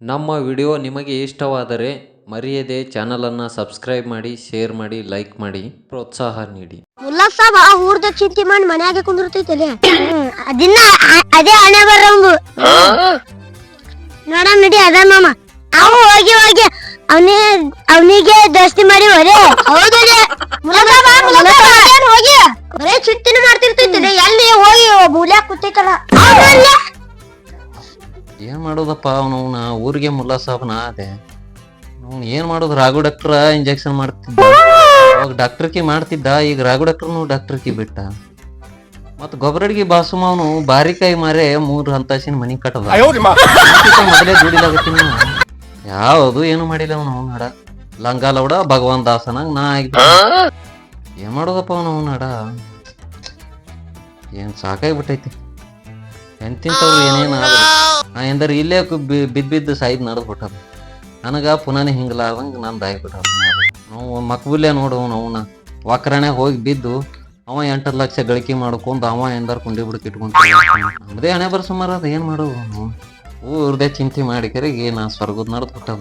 ನಮ್ಮ ವಿಡಿಯೋ ನಿಮಗೆ ಇಷ್ಟವಾದರೆ ಮರೆಯದೆ ಚಾನಲನ್ನು ಸಬ್ಸ್ಕ್ರೈಬ್ ಮಾಡಿ ಶೇರ್ ಮಾಡಿ ಲೈಕ್ ಮಾಡಿ ಪ್ರೋತ್ಸಾಹ ನೀಡಿ. ಮುಲ್ಲಾ ಸಾಬ ಊರ್ದ ಚಿಂತೆ ಮಾಡಿ ಮನ್ಯಾಗೆ ಕುಂದಿರ್ತೈತಲ್ಲ ಅದನ್ನ ಆ- ಅದೇ ಹಣೆ ಬರಂಬು ನೋಡ ನಡಿ ಅದ ಮಾಮ. ಅವ ಹೋಗಿ ಹೋಗಿ ಅವನೇ ಅವನಿಗೆ ದೋಸ್ತಿ ಮಾಡಿ ಹೊರೆ. ಹೌದಲೆ ಹೋಗಿ ಬರೇ ಚಿಂತಿನ ಮಾಡ್ತಿರ್ತೈತಲೆ ಎಲ್ಲಿ ಹೋಗಿ ಮೂಲ್ಯಾಗ ಕೂತೈತಲ್ಲ. ಹೌದಲ್ಲೇ? ಏನು ಮಾಡೋದಪ್ಪ ಅವನು? ನಾ ಊರಿಗೆ ಮುಲ್ಲಾ ಸಾಬ್ನ ಅದೇ ಅವ್ನು ಏನು ಮಾಡೋದು? ರಾಘು ಡಾಕ್ಟ್ರ ಇಂಜೆಕ್ಷನ್ ಮಾಡ್ತಿದ್ದ. ಅವಾಗ ಡಾಕ್ಟರ್ಕಿ ಮಾಡ್ತಿದ್ದ. ಈಗ ರಾಘು ಡಾಕ್ಟ್ರನು ಡಾಕ್ಟರ್ಕಿ ಬಿಟ್ಟ. ಮತ್ತು ಗೊಬ್ಬರಡಿಗೆ ಬಾಸುಮ ಅವನು ಬಾರಿಕಾಯಿ ಮಾರೆ ಮೂರು ಹಂತಾಸಿನ ಮನಿ ಕಟ್ಟದ ಮೊದಲೇ ದುಡಿಲಾಗತ್ತೀನಿ ಯಾವುದು ಏನು ಮಾಡಿಲ್ಲ ಅವನು ಅವ್ನ ಹಡ ಲಂಗ ಲೌಡ ಭಗವಾನ್ ದಾಸನಾಗ ನಾ ಆಗಿದ್ದ. ಏನ್ ಮಾಡೋದಪ್ಪ ಅವನು ಅವ್ನು ಹಡ ಏನ್ ಸಾಕಾಗ್ಬಿಟ್ಟೈತಿ. ಎಂತಿಂತವ್ರು ಏನೇನು ಆ ಎಂದರೆ ಇಲ್ಲೇ ಬಿದ್ದು ಬಿದ್ದ್ ಸಾಯ್ದು ನಡೆದು ಬಿಟ್ಟದ ನನಗ ಪುನಃ ಹಿಂಗ್ಲಾರ್ದಂಗ ನಾನು ದಾಯಿ ಬಿಟ್ಟ ನಾವು ಮಕ್ಬುಲ್ಲೇ ನೋಡು ಅವನ ವಕ್ರಣೆ ಹೋಗಿ ಬಿದ್ದು ಅವ ಎಂಟು ಲಕ್ಷ ಗಳಿಕೆ ಮಾಡ್ಕೊಂಡು ಅವ ಎಂದ್ರೆ ಕುಂಡಿ ಬಿಡಕ್ಕೆ ಇಟ್ಕೊಂತ ನಮ್ದೇ ಹಣೆ ಬರ ಸುಮಾರು ಅದ ಏನ್ ಮಾಡೋದು ನಾವು? ಊರ್ದೇ ಚಿಂತೆ ಮಾಡಿ ಕರೆಗೆ ನಾ ಸ್ವರ್ಗದ ನಡೆದು ಬಿಟ್ಟದ.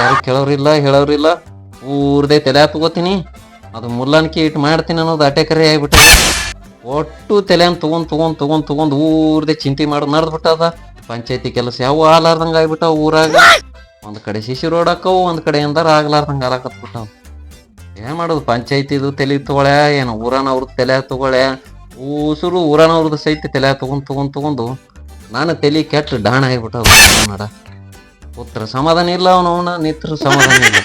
ಯಾರು ಕೇಳೋರಿಲ್ಲ ಹೇಳೋರಿಲ್ಲ. ಊರ್ದೇ ತಲೆ ಹತ್ಕೋತೀನಿ. ಅದು ಮುಲ್ಲನ್ಕಿ ಇಟ್ಟು ಮಾಡ್ತೀನಿ ಅನ್ನೋದು ಅಟೆ ಕರೆ ಆಗ್ಬಿಟ್ಟ ಒಟ್ಟು ತಲೆಯನ್ನು ತಗೊಂಡು ತಗೊಂಡು ತಗೊಂಡು ತೊಗೊಂಡು ಊರ್ದೆ ಚಿಂತೆ ಮಾಡೋದು ನಡೆದ್ ಬಿಟ್ಟದ ಪಂಚಾಯತಿ ಕೆಲಸ ಯಾವ ಆಗ್ಲಾರ್ದಂಗ ಆಗ್ಬಿಟ್ಟಾವ ಊರಾಗ. ಒಂದ್ ಕಡೆ ಶಿಶು ರೋಡ್ ಹಾಕವು ಒಂದ್ ಕಡೆ ಎಂದಾರ ಆಗ್ಲಾರ್ದಂಗ ಆಲಾಕತ್ ಬಿಟ್ಟಾವ ಏನ್ ಮಾಡೋದು, ಪಂಚಾಯತಿದು ತಲೆ ತಗೊಳ್ಯ, ಏನು ಊರನವ್ರದ್ದು ತಲೆ ತಗೊಳ್ಯ. ಊಸುರು ಊರನವ್ರದ್ದು ಸಹಿತ ತಲೆ ತಗೊಂಡ್ ತಗೊಂಡ್ ತಗೊಂಡು ನಾನು ತಲೆ ಕೆಟ್ಟ ಡಾಣ ಆಗ್ಬಿಟ್ಟವ ನಡ ಪುತ್ರ ಸಮಾಧಾನ ಇಲ್ಲ ಅವನವನ ನಿತ್ರ ಸಮಾಧಾನ ಇಲ್ಲ.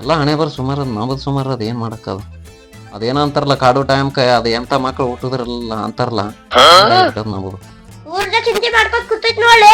ಎಲ್ಲ ಹಣೆ ಬರ ಸುಮಾರು ನಮ್ಮದು ಸುಮಾರು ಅದು, ಏನ್ ಮಾಡಕ್ಕದ ಅದೇನೋ ಅಂತಾರಲ್ಲ ಕಾಡು ಟೈಮ್ ಕ ಅದ ಎಂತ ಮಕ್ಳು ಹುಟ್ಟಿದ್ರಲ್ಲ ಅಂತಾರಲ್ಲ ಆಗ್ಬಿಟ್ಟದ್ ಊರ್ಗ ಚಿಂತೆ ಮಾಡ್ಕೊಂಡ್ ಕೂತೈತ್ ನೋಡಿ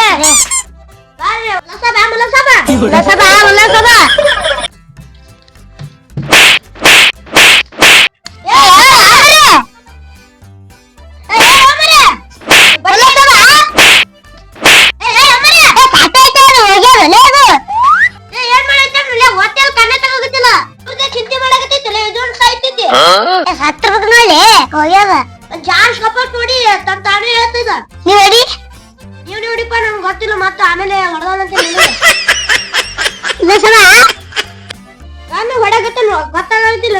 ಚಿಂತೆ ಮಾಡಾಕತ್ತೈತಲ್ಲ, ಏ, ಸತ್ತಿರ್ಬೇಕು ನೋಡ್ಲೆ, ಹೋಗ್ಯಾದ. ಒಂದ್ ಜಾನ್ ಸಪೋರ್ಟ್ ನೋಡಿ ತನ್ ತಾನೇ ಹೇಳ್ತಿದ್ದ. ನೀವ್ ಹೇಳಿ ನೀವ್ ನೋಡಿಪ್ಪ ನಮ್ಗೆ ಗೊತ್ತಿಲ್ಲ ಮತ್ತೆ ಆಮೇಲೆ ಹೊಡೆದಾನಂತ ನಾನು ಹೊಡಗತ್ತ ಗೊತ್ತಾಗತ್ತಿಲ್ಲ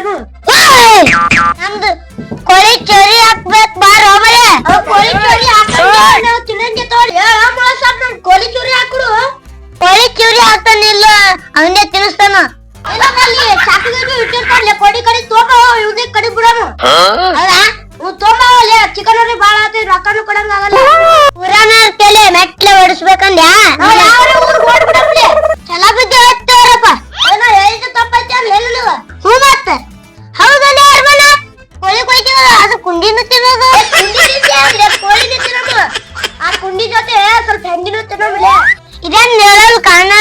ರೊಕ್ಕನು ಕೊಡಂಗ ಆಗಲ್ಲ. ಪುರಾಣ ತಲೆ ಮೆಟ್ಲೆ ಹೊಡಿಸ್ಬೇಕಂದ್ಯಾ ಚಲ ಬಿದ್ದು ಹೇಳ್ತಾರಪ್ಪ ಏನೋ ಹೇಳಿದ ತಪ್ಪೈತೆ ಅಂತ ಹೇಳಿಲ್ಲ ಹ್ಞೂ ಮತ್ತೆ. ಹೌದಲ್ಲ ಅರ್ಮನ? ಕೋಳಿ ಕೊಯ್ತೀವಲ್ಲ ಅದು ಕುಂಡಿನೂ ತಿನ್ನೋದು. ಕೋಳಿನೂ ತಿನ್ನೋದು ಆ ಕುಂಡಿ ಜೊತೆ ಸ್ವಲ್ಪ ಹೆಂಗಿನೂ ತಿನ್ನೋದಿಲ್ಲ. ಇದೇನ್ ನೆರಳು ಕಾಣಲ್ಲಲೆ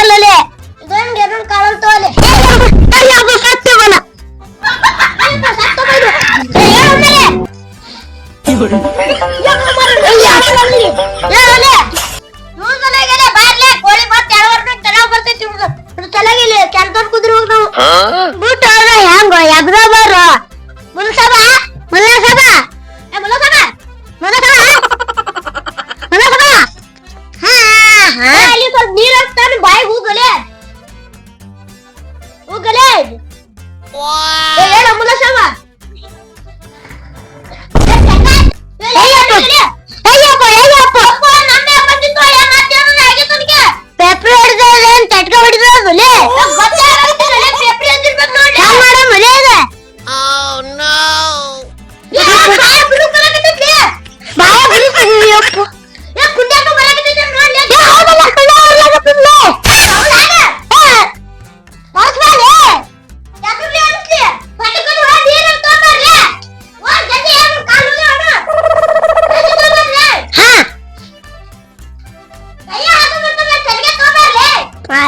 ಅದ್ರಬಾರ ಮುನಸಬ ಮುನಸಬ ಏ ಮುನಸಬ ಮುನಸಬ ಮುನಸಬ ಹಾ ಹಾ ಅಲ್ಲಿ ಸ್ವಲ್ಪ ನೀರು ಹಾಕ್ತಾನೆ ಬಾಯಿಗೆ ಹೋಗಲೇ ಹೋಗಲೇ ವಾ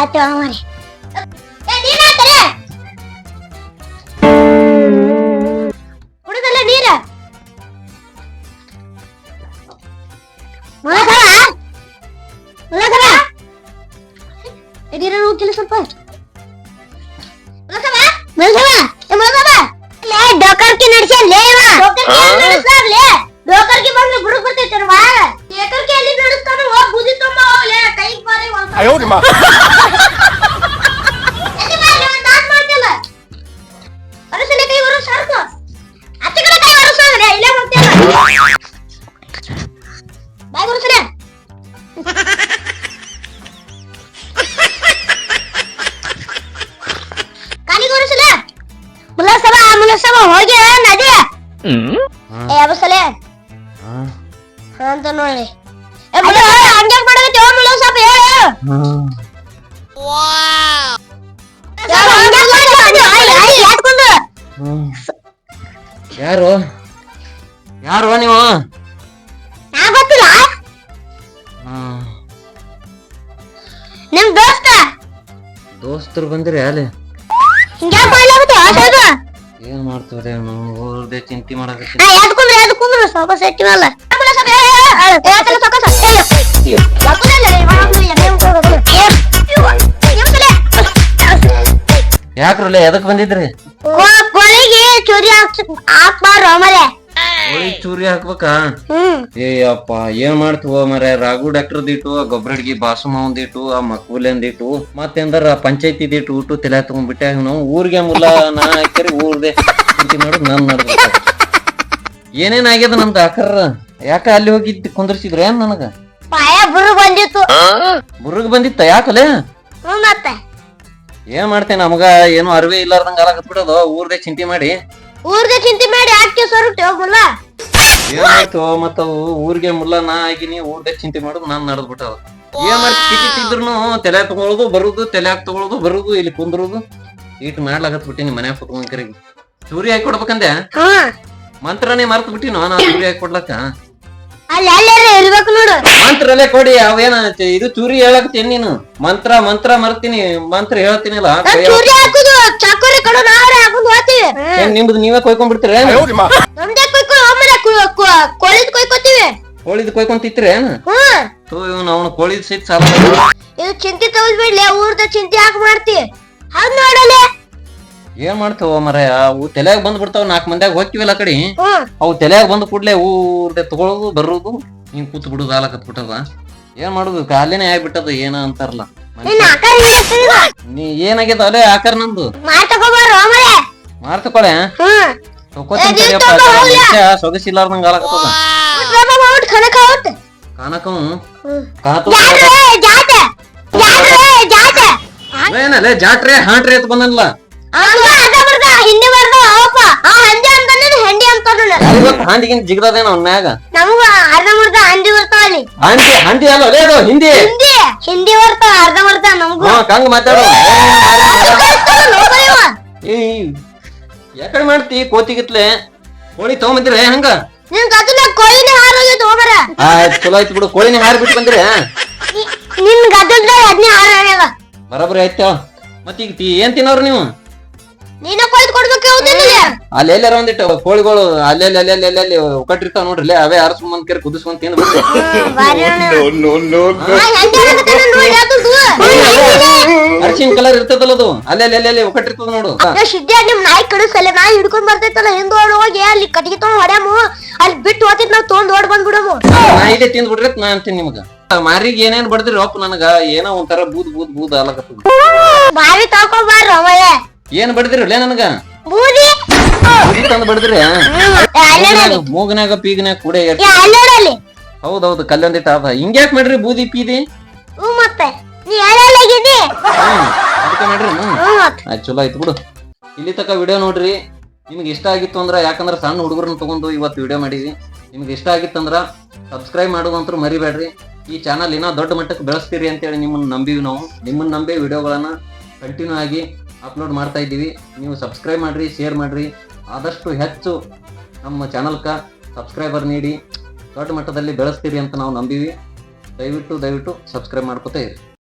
ಆಯ್ತು ಅಮ್ಮರಿ ಕುಡಿದಲ್ಲ ನೀರ ಮುಳಸರ ಮುಳಸರ ನೀರ ಹೋಗ್ತಿಲ್ಲ ಸ್ವಲ್ಪ ಮುಳಸರ ಮುಳಸರ ಮುಳಸರ ಲೇ ಡೋಕರ್ಕಿ ನಡ್ಸ್ಯಾನ್ ಲೇ ಇವ ಡೋಕರ್ಕಿ ನಡ್ಸ್ತಾರ ಲೇ ಡೋಕರ್ಕಿ ಬಂದು ಬುಡುಕ್ ಬರ್ತೈತೆ ಬಾ ಡೋಕರ್ಕಿ ಎಲ್ಲಿ ನಡ್ಸ್ತಾನ ಹೋಗ್ ಬುದಿ ತುಂಬ ಲೇ ಕೈಗೆ ಬಾರಿ ಒಂದ್ 哎呦 ಮುಲ್ಲಸಭ ಹೋಗಿ ನದಿ ಹಾ ಅಂತ ನೋಡಿ ಹಂಗೆ ಮಾಡಕತ್ತಿ ಮುಲ್ಲಸಭ ಹೇಳು ಹ್ಮ್. ಯಾರು? ಯಾರು ನೀವು? ಗೊತ್ತಿಲ್ಲ. ನಿಮ್ ದೋಸ್ತ? ದೋಸ್ತರು ಬಂದಿರಿ ಅಲ್ಲಿ ಹಿಂಗ್ಯಾಕೆ ಮಾಡ್ಲಾಕತ್ತಿ ಆಸದ ಏನ್ ಮಾಡ್ತೀವ್ರಿ ನಾವು ಊರ್ದೆ ಚಿಂತೆ ಸ್ವಲ್ಪ ಮುಸಲೆ. ಯಾಕ್ರಲ್ಲ ಎದಕ್ ಬಂದಿದ್ರಿ? ಕೊ- ಚೋರಿ ಹಾಕ್ಸ್ ಹಾಕ್ಬಾರ್ದು ಮರೆ ಚೂರಿ ಹಾಕ್ಬೇಕಾ? ಹ್ಮ್. ಏ ಅಪ್ಪ ಏನ್ ಮಾಡ್ತೀವ ಮರ? ರಾಘು ಡಾಕ್ಟರ್ ದಿಟ್ಟು ಆ ಗೊಬ್ಬರಡ್ಗಿ ಬಾಸುಮ ಒಂದಿಟ್ಟು ಆ ಮಕ್ಬೂಲಿ ಒಂದಿಟ್ಟು ಮತ್ತೆಂದ್ರ ಪಂಚಾಯತಿ ದಿಟ್ಟು ಊಟು ತಲೆ ತಗೊಂಡ್ಬಿಟ್ಟೆ ನಾವು ಊರಿಗೆ ಮುಲ್ಲ ನಾ ಹಾಕ್ಯಾರಿ ಊರ್ದೆ ನೋಡು ನಾನ್ ನನ್ ನಡ್ದ ಏನೇನ್ ಆಗ್ಯದ ನಮ್ದು ಆಕರ ಯಾಕ ಅಲ್ಲಿ ಹೋಗಿ ಕುಂದ್ರಸಿದ್ರ ಏನ್ ನನಗ? ಪಾಯ ಬುರು ಬಂದಿತ್ತು. ಬುರ್ಗ್ ಬಂದಿತ್ತ ಯಾಕಲೆ? ಏನ್ ಮಾಡ್ತೇನೆ ನಮಗ? ಏನು ಅರಿವೆ ಇಲ್ಲಾರ್ದಂಗ ಆಗತ್ಬಿಡೋದು ಊರ್ದೆ ಚಿಂತೆ ಮಾಡಿ. ಊರ್ಗೆ ಚಿಂತೆ ಮಾಡಿ ಆಕೆ ಸೊರಟೆ ಹೋಗುಲ್ಲ ಏನಾಯ್ತು ಮತ್ತವು ಊರಿಗೆ ಮುಲ್ಲ ನಾ ಆಗಿನಿ ಊರ್ಗೆ ಚಿಂತೆ ಮಾಡುದು ನಾನ್ ನಡ್ದ್ ಬಿಟ್ಟದ. ಏನ್ ಕಿತ್ತಿದ್ರು ತಲೆ ತಗೊಳ್ಳೋದು ಬರುದು ತಲೆ ಹಾಕ್ ತಗೊಳ್ಳೋದು ಬರುದು ಇಲ್ಲಿ ಕುಂದ್ರುದು. ಈಟ್ ಮಾಡ್ಲಾಗತ್ ಬಿಟ್ಟಿನಿ ಮನ್ಯಾಗ ಕುತ್ಕೊಂಡ್ ಕರೆಗಿ. ಚೂರಿ ಹಾಕಿ ಕೊಡ್ಬೇಕಂದೆ? ಮಂತ್ರನೇ ಮರ್ತ್ ಬಿಟ್ಟಿನ ನಾ ಚೂರಿ ಹಾಕಿ ಕೊಡ್ಲಕ್ಕ? ಅಲ್ಲಿ ಎಲ್ಲಾರ ಇರ್ಬೇಕು ನೋಡು. ಮಂತ್ರಲ್ಲೇ ಕೊಡಿ ಅವೇನ ಇದು ಚೂರಿ ಹೇಳಕ್ತೀನಿ ನೀನು. ಮಂತ್ರ ಮಂತ್ರ ಮರ್ತೀನಿ ಮಂತ್ರ ಹೇಳ್ತೀನಿಲ್ಲ? ನಾನ್ ಚೂರಿ ಹಾಕುದು ಚಾಕೋರಿ ಕಡು ನಾವ್ರೆ ಹಾಕೊಂಡು ಹೋಗ್ತೀವಿ ಏನ್ ನಿಮ್ದು ನೀವೇ ಕೊಯ್ಕೊಂಡ್ಬಿಡ್ತೀರ ನಮ್ದೇ ಕೊಯ್ಕೊ ಆಮೇಲೆ ಕೋಳಿದ್ ಕೊಯ್ಕೋತೀವಿ. ಕೋಳಿದ್ ಕೊಯ್ಕೊಂಡ್ ತಿಂತೀರೇನ್ ಹ್ಮ್ ತೋ ಇವ್ನು ಅವನು ಕೋಳಿದ್ ಸಿಟ್ ಸಾಲ ಇದು ಚಿಂತೆ ತಗೋದ್ಬಿಡ್ಲಿ ಊರ್ದ ಚಿಂತೆ ಹಾಕಿ ಮಾಡ್ತಿ? ಹಂಗ್ ನೋಡಲೇ. ಏನ್ ಮಾಡ್ತೇವ ಮರ ಅವು ತಲೆಯಾಗ ಬಂದ್ ಬಿಡ್ತಾವ ನಾಲ್ಕು ಮಂದ್ಯಾಗ ಹೋಗ್ತಿವಲ್ಲ ಕಡೆ. ಅವು ತಲೆಯಾಗ ಬಂದ್ ಕೂಡ್ಲೆ ಊರ್ದೆ ತಗೊಳ್ಳೋದು ಬರೋದು ಹಿಂಗ್ ಕೂತ್ ಬಿಡುದು ಆಲಕತ್ ಬಿಟ್ಟದ. ಏನ್ ಮಾಡುದು? ಕಾಲಿನೇ ಆಗ್ಬಿಟ್ಟದ ಏನ ಅಂತಾರಲ್ಲ. ನೀ ಏನಾಗ್ಯದ? ಅಲ್ಲೇ ಆಕಾರ ನಂದು. ಮಾರ್ತಕೊಳೆ ತಕೋತೀನಿ ಸೊಗಸಿಲ್ಲಾರ್ದಂಗ ಆಲಕತ್ತದ ಕಾತು ಜಾಟ್ರೆ ಹಾಟ್ರೆ ಅಂತ ಬಂದಲ್ಲ ಹಿಂದಿ ಬರ್ದ ಅವಪ್ಪ ಆ ಹಂದಿ ಅಂತಾನೆ ಹೆಂಡಿ ಅಂತಾನ ಹಾಂದಿಗಿಂತ ಜಿಗದೇನ ಅವ್ನ ಮ್ಯಾಗ ನಮಗ ಅರ್ಧ ಮುರ್ದ ಹಂದಿ ಬರ್ತಾವ ಅಲ್ಲಿ ಹಾಂದಿ ಹಾಂದಿ ಅಲ್ಲ ಅದೇ ಅದು ಹಿಂದಿ ಹಿಂದಿ ಹಿಂದಿ ಬರ್ತಾವ ಅರ್ಧ ಮುರ್ದ ನಮಗೂ ಹಾ ಕಂಗ್ ಮಾತಾಡೋ ಯಾಕಡೆ ಮಾಡ್ತಿ ಕೋತಿಗಿತ್ಲೆ ಕೋಳಿ ತಗೊಂಬಂದಿರ ಹಂಗ ನಿನ್ ಗದ್ದಲ ಕೋಳಿನೇ ಹಾರೋಗಿತ್ತು ಹೋಗರ ಆಯ್ತು ಚಲೋ ಆಯ್ತು ಬಿಡು ಕೋಳಿನ ಹಾರ ಬಿಟ್ಟು ಬಂದ್ರೆ ನಿನ್ ಗದ್ದಲ್ದಾಗ ಅದ್ನೇ ಹಾರಾಗ್ಯದ ಬರಬರಿ ಆಯ್ತು ಮತ್ತೀಗ ಏನ್ ತಿನ್ನೋರು ನೀವು ನೀನ ಕೊಯ್ದು ಕೊಡ್ಬೇಕು ಹೌದಿಲ್ಲ ಅಲ್ಲಿ ಎಲ್ಲಾರ ಒಂದಿಟ್ಟು ಕೋಳಿಗಳು ಅಲ್ಲೆಲ್ಲಿ ಅಲ್ಲೆಲ್ಲಿ ಅಲ್ಲೆಲ್ಲಿ ಒಕ್ಕಟ್ಟಿರ್ತಾವ ನೋಡ್ರಿ ಲೇ, ಅವೇ ಆರ್ಸ್ಕೊಂಡ್ ಕೇರಿ ಕುದಿಸ್ಕೊಂಡ್ ತಿಂದ್ ಬಿಡ್ರಿ! ಅರ್ಶಿನ ಕಲರ್ ಇರ್ತದಲ್ಲ ಅದು. ಅಲ್ಲೆಲ್ಲಿ ಅಲ್ಲೆಲ್ಲಿ ಒಕ್ಕಟ್ಟಿರ್ತದ ನೋಡು. ಸಿದ್ಧ ನಿಮ್ ನಾಯಿ ಕಡಿಸಲ್ಲ ನಾಯಿ ಹಿಡ್ಕೊಂಡ್ ಬರ್ತೈತಲ್ಲ ಹಿಂದ್ ಹೋಗಿ ಅಲ್ಲಿ ಕಟ್ಟಿಗೆ ತಗೊಂಡ್ ಹೊಡ್ಯಾಮು. ಅಲ್ಲಿ ಬಿಟ್ಟು ಹೋತಿತ್ ನಾವ್ ತೊಗೊಂಡ್ ಓಡ್ ಬಂದ್ಬಿಡಮು. ನಾ ಇದೇ ತಿಂದ್ ಬಿಡ್ರಿ ನಾ ಅಂತೀನಿ ನಿಮಗ. ಮಾರಿಗೆ ಏನೇನ್ ಬಡದ್ರಿ ಅಪ್ಪ ನನಗ ಏನೋ ಒಂಥರ ಬೂದ್ ಬೂದ್ ಬೂದ್ ಅಲ್ಲ ಬಾವಿ ಬಾರ್ರಿ ಅವಯ್ಯ ಏನ್ ಬಡದ್ರಿ ನನಗ? ಬೂದಿ? ತಂದ್ ಬಡದ್ರಿ ಮೂಗನ್ಯಾಗ ಪೀಗನ್ಯಾಗ ಕೂಡ ಹೌದೌದು ಕಲ್ಲೊಂದಿಟ್ಟ ಅದ ಹಿಂಗ್ಯಾಕ್ ಮಾಡ್ರಿ ಬೂದಿ ಪೀದಿ? ಅದಕ್ಕೆ ಮಾಡ್ರಿ ಮತ್ತೆ. ಆಯ್ತು ಚಲೋ ಆಯ್ತು ಬಿಡು. ಇಲ್ಲಿ ತಕ ವಿಡಿಯೋ ನೋಡ್ರಿ. ನಿಮ್ಗೆ ಇಷ್ಟ ಆಗಿತ್ತು ಅಂದ್ರ ಯಾಕಂದ್ರ ಸಣ್ಣ ಹುಡುಗರನ್ನ ತಗೊಂಡು ಇವತ್ತು ವಿಡಿಯೋ ಮಾಡಿದ್ವಿ ನಿಮ್ಗೆ ಇಷ್ಟ ಆಗಿತ್ತಂದ್ರ ಸಬ್ಸ್ಕ್ರೈಬ್ ಮಾಡೋದಂತೂ ಮರಿಬೇಡ್ರಿ. ಈ ಚಾನಲ್ ಇನ್ನೂ ದೊಡ್ಡ ಮಟ್ಟಕ್ಕೆ ಬೆಳೆಸ್ತೀರಿ ಅಂತೇಳಿ ನಿಮ್ಮನ್ನ ನಂಬಿವಿ ನಾವು. ನಿಮ್ಮನ್ನ ನಂಬಿ ವಿಡಿಯೋಗಳನ್ನ ಕಂಟಿನ್ಯೂ ಆಗಿ ಅಪ್ಲೋಡ್ ಮಾಡ್ತಾ ಇದ್ದೀವಿ. ನೀವು ಸಬ್ಸ್ಕ್ರೈಬ್ ಮಾಡಿರಿ ಶೇರ್ ಮಾಡಿರಿ. ಆದಷ್ಟು ಹೆಚ್ಚು ನಮ್ಮ ಚಾನಲ್ಗೆ ಸಬ್ಸ್ಕ್ರೈಬರ್ ನೀಡಿ. ದೊಡ್ಡ ಮಟ್ಟದಲ್ಲಿ ಬೆಳೆಸ್ತೀರಿ ಅಂತ ನಾವು ನಂಬೀವಿ. ದಯವಿಟ್ಟು ದಯವಿಟ್ಟು ಸಬ್ಸ್ಕ್ರೈಬ್ ಮಾಡ್ಕೋತಾ ಇರಿ.